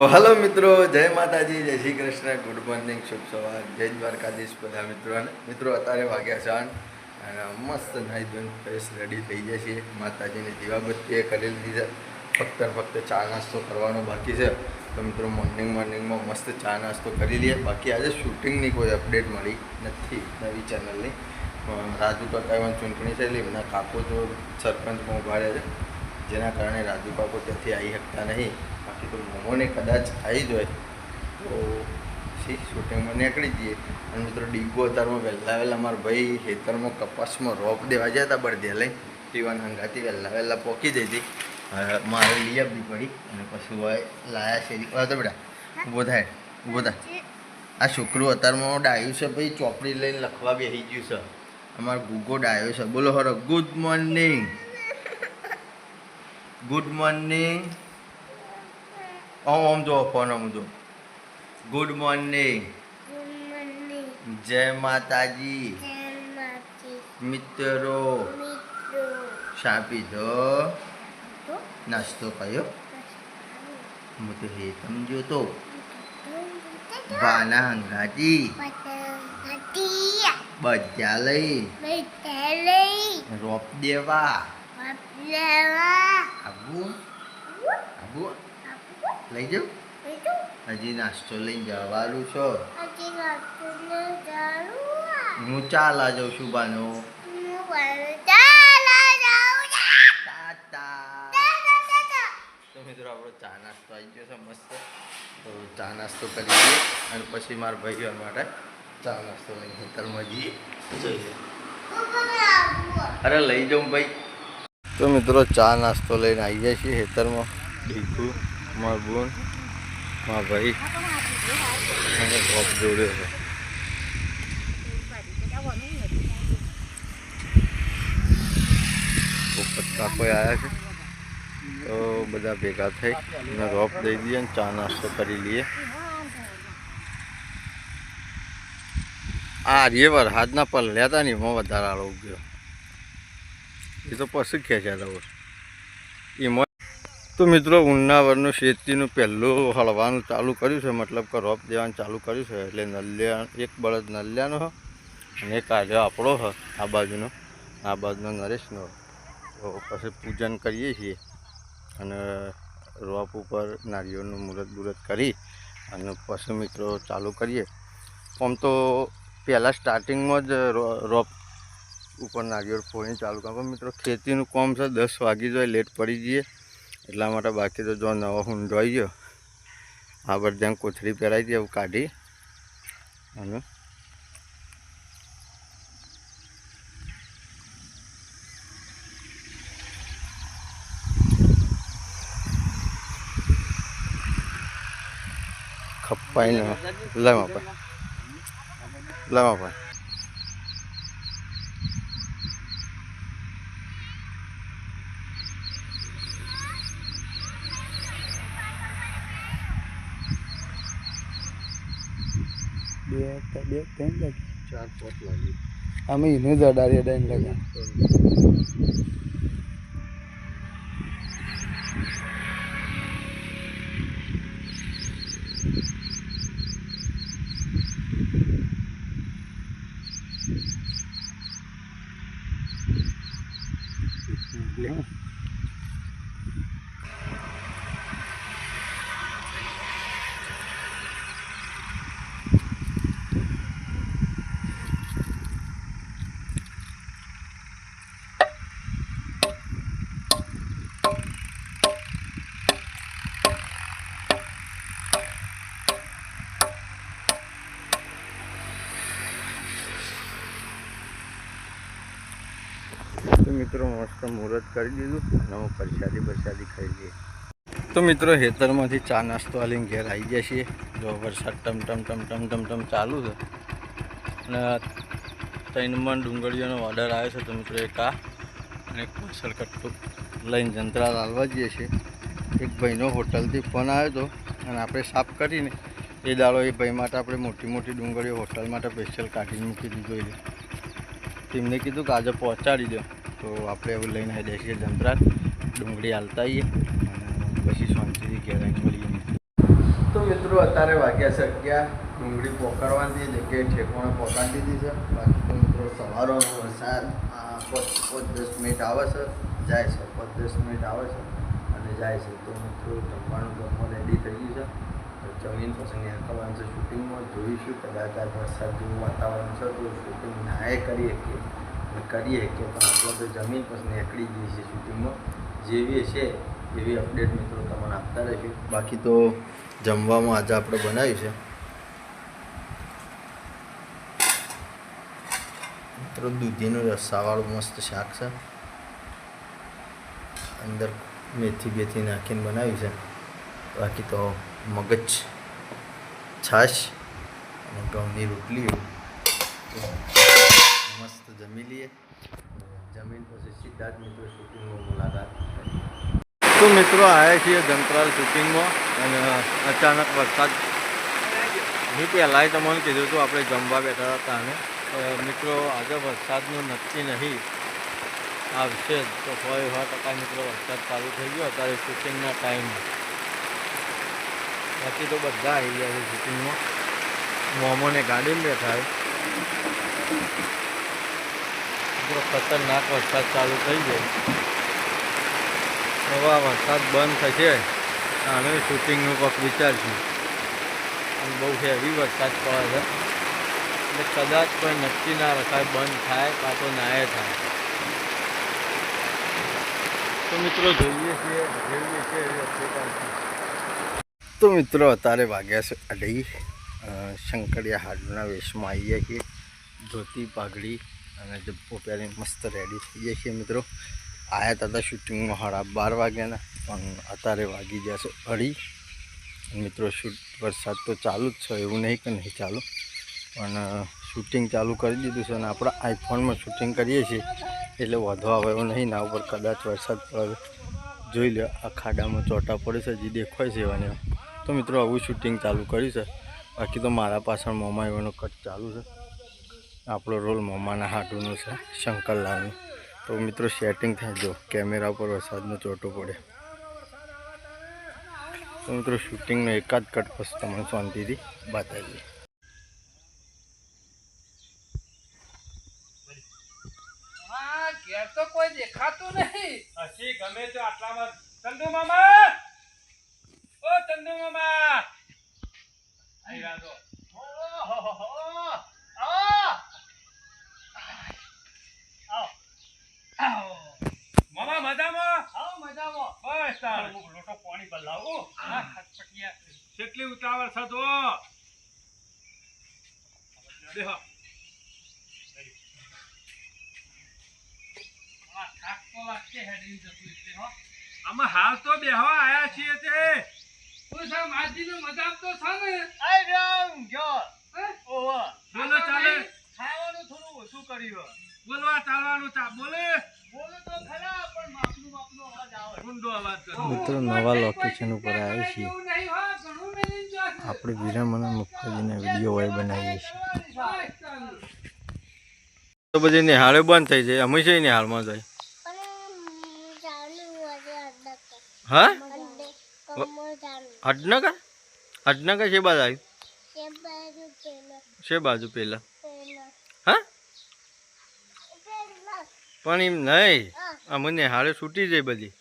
Hello મિત્રો, જય માતાજી, જય શ્રી કૃષ્ણ, ગુડ મોર્નિંગ, શુભ સવાર, જય દ્વારકાધીશ બધા મિત્રોને મિત્રો અત્યારે વાગ્યા છે અને મસ્ત નાઈ ધોઈને ફ્રેશ રેડી થઈ જાય છે માતાજીની દીવાબત્તીએ કરી લીધી છે. ફક્ત ફક્ત ચા નાસ્તો કરવાનો બાકી છે. તો મિત્રો, મોર્નિંગ મોર્નિંગમાં મસ્ત ચા નાસ્તો કરી લઈએ. બાકી આજે શૂટિંગની કોઈ અપડેટ મળી નથી નવી ચેનલની રાજુ કાકામાં ચૂંટણી એટલે એમના કાકો જો સરપંચમાં ઊભા છે. જેના કારણે રાજુ કાકો ત્યાંથી આવી શકતા નહીં. બાકી તો મોમોને કદાચ આવી જ હોય. તો પછી શૂટિંગમાં નીકળી જઈએ. અને મિત્રો, ડીગો અત્યારમાં વહેલા વહેલા મારા ભાઈ ખેતરમાં કપાસમાં રોપ દેવા ગયા હતા બળદિયા લઈ પીવાના હંગાતી વહેલા વહેલા પોકી જતી મારે લઈ આપવી પડી અને પછી હોય લાયા શેરી. હોય તો બેટા, ઊભો થાય ઊભો થાય. આ છોકરું અત્યારમાં ડાયું છે ભાઈ, ચોપડી લઈને લખવા બેસી ગયું છે. અમારો ગુગો ડાયો છે. બોલો, હરો ગુડ મોર્નિંગ ગુડ મોર્નિંગ ઓમ ઓમ જો ફોન ઓમ જો ગુડ મોર્નિંગ જય માતાજી મિત્રો ચા દો નાસ્તો કયો હું તો હે સમજો તો વાના હંગાજી બધા લઈ રોપ દેવા આબુ આબુ લઈ જાઉં હજી નાસ્તો લઈને જવાનું છો હું ચાલા જાઉં છું બાનો તો મિત્રો આપણો ચા નાસ્તો આવી ગયો છે મસ્ત. તો ચા નાસ્તો કરી દઈએ અને પછી મારા ભાઈઓ માટે ચા નાસ્તો લઈને ખેતરમાં જઈએ જોઈએ અરે લઈ જાઉં ભાઈ. તો મિત્રો ચા નાસ્તો લઈને આવી જાય છીએ ખેતરમાં. ડીકુ માર બોન મારા ભાઈ. અને બોપ જોડે છે. કાકો આવ્યા છે? તો બધા ભેગા થઈ અને રોપ દઈ દઈએ અને ચા નાસ્તો કરી લઈએ. આ રે વરસાદના પલ્લ્યા હતા ને એમાં વધારે આળો ગયો એ તો પછી ખેંચ્યા હતા એમાં તો મિત્રો ઉન્નાવરનું શેતીનું પહેલું હળવાનું ચાલુ કર્યું છે, મતલબ કે રોપ દેવાનું ચાલુ કર્યું છે, એટલે નલિયા, એક બળદ નલિયાનો હ અને એક આજે આપણો હ આ બાજુનો આ બાજુનો નરેશનો. તો પછી પૂજન કરીએ છીએ અને રોપ ઉપર નારિયેળનું મુહૂર્ત બુરત કરી અને પછી મિત્રો ચાલુ કરીએ. આમ તો પહેલાં સ્ટાર્ટિંગમાં જ રોપ ઉપર નાગ્યો ફોડીને ચાલુ કરો. મિત્રો, ખેતીનું કામ છે, દસ વાગી જાય, લેટ પડી જઈએ. એટલા માટે બાકી તો જો નવો જોઈ ગયો. આ બધા કોથળી પહેરાવી દઈએ એવું કાઢી. અને ખપ્પાઈને લાવવા પણ લાવવા પડે બે બે ત્રણ લાગે. ચાર પાંચ લાગે. અમે એને જ અડાડી લગા. તો મિત્રો, મસ્ત મુહૂર્ત કરી દીધું અને હું પ્રસાદી પ્રસાદી ખાઈ લઈએ. તો મિત્રો હેતરમાંથી ચા નાસ્તો આલીને ઘેર આવી ગયા છીએ. જો વરસાદ ટમ ટમ ટમ ટમ ટમ ટમ ચાલુ છે. અને ત્રણમાં ડુંગળીઓનો ઓર્ડર આવ્યો છે તો મિત્રો, એક આ અને એક પાછળ કટ્ટું લઈને જંતરા લાલવા જઈએ છીએ. એક ભાઈનો હોટલથી ફોન આવ્યો હતો અને આપણે સાફ કરીને એ દાડો એ ભાઈ માટે આપણે મોટી મોટી ડુંગળીઓ હોટલ માટે સ્પેશિયલ કાઢીને મૂકી દીધું એ તેમને કીધું કે આજે પહોંચાડી દો. તો આપણે એવું લઈને આવી છીએ જંતરા ડુંગળી હાલતા આવીએ પછી શાંતિથી ઘેર મળીએ. તો મિત્રો, અત્યારે વાગ્યા છે અગિયાર. ડુંગળી પોકારવાની જગ્યાએ ઠેકોણે પોકાડી દીધી છે. બાકી તો મિત્રો સવારનો વરસાદ પાંચ દસ મિનિટ આવે છે. જાય છે, પાંચ, દસ મિનિટ આવે છે. અને જાય છે. તો મિત્રો, જમવાનું જમવા રેડી થઈ ગયું છે. જમીન પછી નીકળવાનું છે શૂટિંગમાં જોઈશું કદાચ વરસાદ જેવું વાતાવરણ છે તો શૂટિંગ નાએ કરીએ કે કરીએ કે પણ આપણે તો જમીન પછી એકડી જઈએ છીએ શૂટિંગમાં જેવી છે એવી અપડેટ મિત્રો તમને આપતા રહીશું બાકી તો જમવામાં આજે આપણે બનાવ્યું છે. મિત્રો, દૂધીનું રસાવાળું મસ્ત શાક છે. અંદર મેથી બેથી નાખીને બનાવ્યું છે. બાકી તો મગજ છાશ અને ઘઉંની રોટલી મસ્ત જમી લઈએ. જમીન પછી સીધા જ મિત્રો શૂટિંગમાં મુલાકાત તો મિત્રો આવ્યા છીએ જંતરાલ શૂટિંગમાં અને અચાનક વરસાદ. નહીં પહેલાંય તમને કીધું હતું આપણે જમવા બેઠા હતા અને મિત્રો આજે વરસાદનું નક્કી નહીં. આવશે તો સો એવા ટકા મિત્રો વરસાદ ચાલુ થઈ ગયો, અત્યારે શૂટિંગના ટાઈમ. બાકી તો બધા આવી ગયા છે શૂટિંગમાં મોમોને ગાડીમાં બેઠા છે. ખતરનાક વરસાદ ચાલુ થઈ ગયો હવે આ વરસાદ બંધ થશે. અમે શૂટિંગનું કંઈક વિચારશું. અને બહુ હેવી વરસાદ પડે છે. એટલે કદાચ કોઈ નક્કી ના રખાય બંધ થાય કાં તો નાએ થાય. તો મિત્રો જોઈએ છીએ જોઈએ છીએ. તો મિત્રો, અત્યારે વાગ્યા છે અઢી. શંકરિયા હાડના વેશમાં આવીએ છીએ. ધોતી, પાઘડી અને જબ્બો પહેરીને મસ્ત રેડી થઈ ગયા છીએ મિત્રો. આયા હતા શૂટિંગમાં સાડા બાર વાગ્યાના, પણ અત્યારે વાગી ગયા છે અઢી. મિત્રો શૂટ વરસાદ તો ચાલુ જ છે, એવું નહીં કે નહીં ચાલુ. પણ શૂટિંગ ચાલુ કરી દીધું છે અને આપણે આઈફોનમાં શૂટિંગ કરીએ છીએ. એટલે વધો આવે એવું નહીં, ના ઉપર કદાચ વરસાદ પડે. જોઈ લો આ ખાડામાં ચોટા પડે છે જે દેખાય છે એવાને તો મિત્રો આવું શૂટિંગ ચાલુ કરી છે. બાકી તો મારા પાછળ મોમા એવાનો કટ ચાલુ છે. આપણો રોલ મોમાના હાટુનો છે શંકરલાલનો. તો મિત્રો સેટિંગ થાય જો કેમેરા ઉપર વરસાદનો ચોટો પડે. તો મિત્રો શૂટિંગનો એકાદ કટ પછી તમને શાંતિથી બતાવીએ ઘેર તો કોઈ દેખાતું નહીં. હસી ગમે તો આટલામાં ચંદુ મામા મામા ખટપટિયા. કેટલી ઉતાવળ છે તો? દેહો. આમાં હાલ તો બેહવા આયા છીએ તે. કોઈ સા માજીનો મજાક તો છે ને? હે? બોલો ચાલે. ખાવાનું થોડું ઓછું કર્યું બોલવા ચાલવાનું ચા બોલે. બોલો તો ખરા પણ માપનું માપનું અવાજ આવે. ઊંડો અવાજ કરો. મિત્રો નવા લોકેશન ઉપર આવ્યા છીએ. આપણે વિરામ અને ઘણું આપણે વિરામણ મફતજીના વીડિયો હોય બનાવીએ છીએ. તો બધી નિહાળે બંધ થઈ જાય. અમે છે નિહાળમાં જાય હા? હડનગર? હટનગર છે બાજુ આવ્યું? છે બાજુ પેલા? હા? પણ એમ નહીં. મને નિહાળે છૂટી જાય બધી.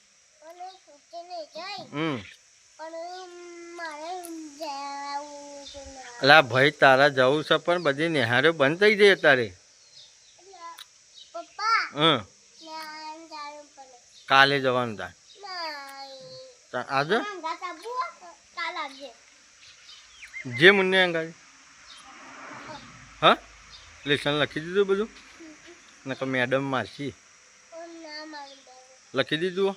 હમ. અલા ભાઈ તારા જવું છે પણ બધી નિહારે બંધ થઈ જાય અત્યારે. હમ. કાલે જવાનું થાય તા- આજે? જે મુન્ને અંગાડી હા? લેસન લખી દીધું બધું? નકર મેડમ માસી લખી દીધું?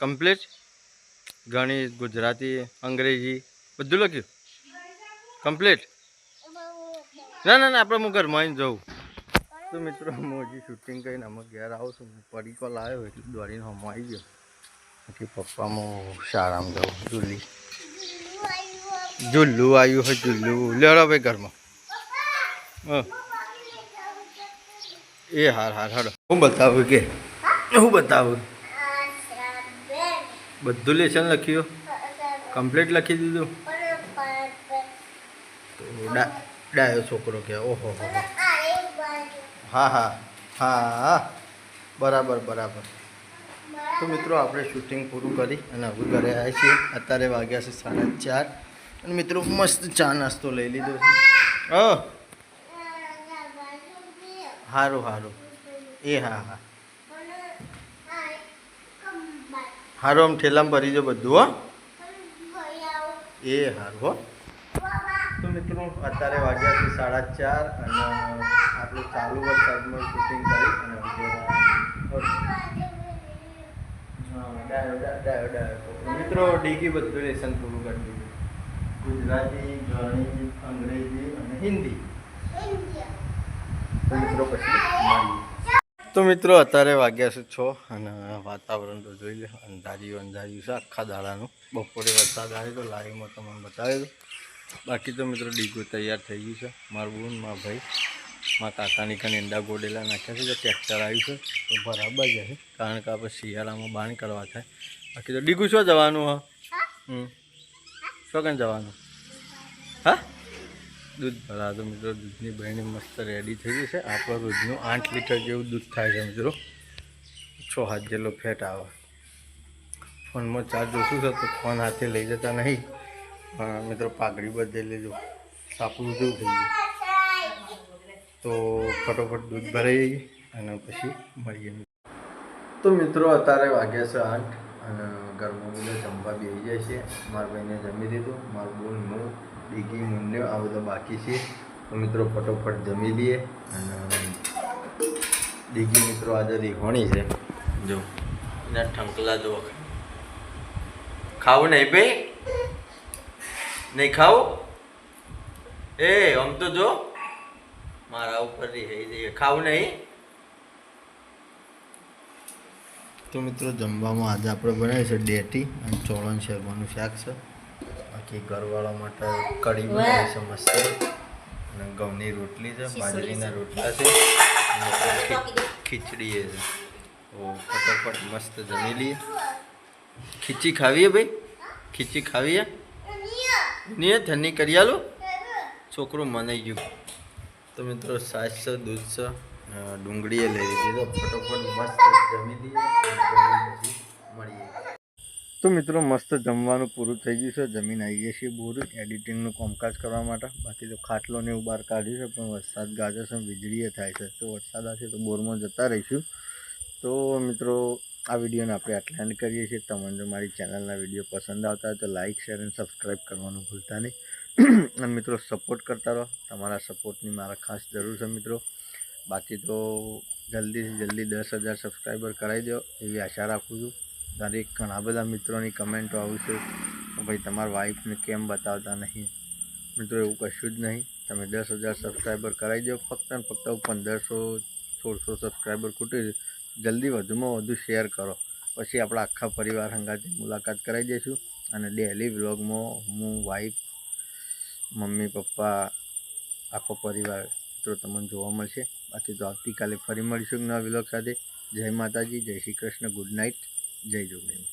કમ્પ્લીટ? ગણિત, ગુજરાતી, અંગ્રેજી, બધું લખ્યું? કમ્પ્લીટ? ના ના ના, આપણે હું ઘરમાં જવું તો મિત્રો, હું હજી શૂટિંગ કરીને અમે ઘેર આવું છું. પડીકો લાવ્યો, એટલે દોડીને હમ આવી ગયો. પછી પપ્પામાં શાળામાં જવું જુલ્લી. જુલ્લું આવ્યું હોય જુલ્લું. લેડો ભાઈ ઘરમાં. એ હાર હાર હાડો હું બતાવું કે? હું? બતાવું? બધું લેશન લખ્યું? કમ્પ્લીટ લખી દીધું? તો ડાયો છોકરો કે ઓહો હો હો. હા હા હા હા. બરાબર બરાબર. તો મિત્રો આપણે શૂટિંગ પૂરું કરી અને હવે ઘરે આવ્યા છીએ. અત્યારે વાગ્યા છે સાડા ચાર. અને મિત્રો મસ્ત ચા નાસ્તો લઈ લીધો છે. હ સારું સારું એ હા હા. હારો આમ ઠેલામાં ભરી જો બધું હો. એ હારું હો. તો મિત્રો અત્યારે વાગ્યા છે સાડા ચાર અને આપણે ચાલુ વરસાદમાં શૂટિંગ કરી અને. મિત્રો ડીગી બધું લેસન પૂરું કરી દીધું. ગુજરાતી ગણિત અંગ્રેજી અને હિન્દી. મિત્રો પછી તો મિત્રો અત્યારે વાગ્યા છે છ અને વાતાવરણ તો જોઈ લે અંધાર્યું અંધાર્યું છે આખા દાડાનું. બપોરે વરસાદ આવ્યો તો લાઈવમાં તમને બતાવ્યો બાકી તો મિત્રો ડીગો તૈયાર થઈ ગયું છે. મારું બહુ મારા ભાઈ મારા કાકાની કાને ઈંડા ગોડેલા નાખ્યા છે તો ટ્રેક્ટર આવ્યું છે તો બરાબર જશે કારણ કે આપણે શિયાળામાં બાણ કરવા થાય. બાકી તો ડીગું શું જવાનું હા. હમ. શું કાન જવાનું? હા? દૂધ ભરા તો મિત્રો, દૂધની બહેને મસ્ત રેડી થઈ ગઈ છે. આપણું રોજનું આઠ લીટર જેવું દૂધ થાય છે મિત્રો. છ હાથ જેટલો ફેટ આવે. ફોનમાં ચાર્જ ઓછું છે તો ફોન હાથે લઈ જતા નહીં. પણ મિત્રો, પાઘડી બદલી લેજો. સાપડું જેવું થઈ ગયું. તો ફટોફટ દૂધ ભરાઈ જઈએ અને પછી મળીએ. તો મિત્રો, અત્યારે વાગ્યા છે આઠ. અને ઘરમાં બધા જમવા બેસી જાય છે. મારા ભાઈને જમી દીધું. મારું બોન હું, ડીગી મુન્યો આ બધો બાકી છે. તો મિત્રો, ફટોફટ જમી લઈએ. અને ડીગી મિત્રો આજે રીહોણી છે. જો. એના ઠંકલા જો ખાવું નહીં ભાઈ? નહીં ખાવું? એ, આમ તો જો. મારા ઉપર જઈએ. ખાવું નહીં? તો મિત્રો જમવામાં આજે આપણે બનાવીએ છે ડેટી અને ચોળણ શેરવાનું શાક છે. બાકી ઘરવાળા માટે કઢી બનાવી છે મસ્ત. અને ઘઉંની રોટલી છે બાજરીના રોટલા છે. ખીચડી છે. ઓ ફટાફટ મસ્ત જમી લઈએ. ખીચી ખાવીએ ભાઈ? ખીચી ખાવીએ? નહીં ધની કરી આલો? છોકરો મનાઈ ગયું. તો મિત્રો સાસ છે દૂધ છે. ડુંગળીએ લઈ લીધી તો ફટોફટ મસ્ત જમી પછી મળીએ. તો મિત્રો, મસ્ત જમવાનું પૂરું થઈ ગયું છે. જમીન આવી ગઈ છે બોર. એડિટિંગનું કામકાજ કરવા માટે. બાકી તો ખાટલો ને એવું બહાર કાઢ્યું છે, પણ વરસાદ ગાજે છે, વીજળીએ થાય છે. તો વરસાદ આવશે તો બોરમાં જતા રહીશું. તો મિત્રો, આ વિડીયોને આપણે આટલા એન્ડ કરીએ છીએ. તમને જો મારી ચેનલના વીડિયો પસંદ આવતા હોય તો લાઇક શેર અને સબસ્ક્રાઈબ કરવાનું ભૂલતા નહીં. અને મિત્રો સપોર્ટ કરતા રહો. તમારા સપોર્ટની મારા ખાસ જરૂર છે મિત્રો. બાકી તો જલ્દીથી જલ્દી દસ હજાર સબસ્ક્રાઈબર કરાવી દો એવી આશા રાખું છું. દરેક ઘણા બધા મિત્રોની કમેન્ટો આવશે કે ભાઈ તમારા વાઈફને કેમ બતાવતા નહીં? મિત્રો એવું કશું જ નહીં. તમે દસ હજાર સબસ્ક્રાઈબર કરાવી દો ફક્ત ને ફક્ત પંદરસો, સોળસો સબસ્ક્રાઈબર ખૂટી જલ્દી વધુમાં વધુ શેર કરો. પછી આપણા આખા પરિવાર હંગાથી મુલાકાત કરાવી દઈશું અને ડેલી વ્લોગમાં હું વાઈફ મમ્મી, પપ્પા, આખો પરિવાર મિત્રો તમને જોવા મળશે. બાકી તો આવતીકાલે ફરી મળીશું નવા વ્લોગ સાથે. જય માતાજી, જય શ્રી કૃષ્ણ, ગુડ નાઇટ, જય જોગણી.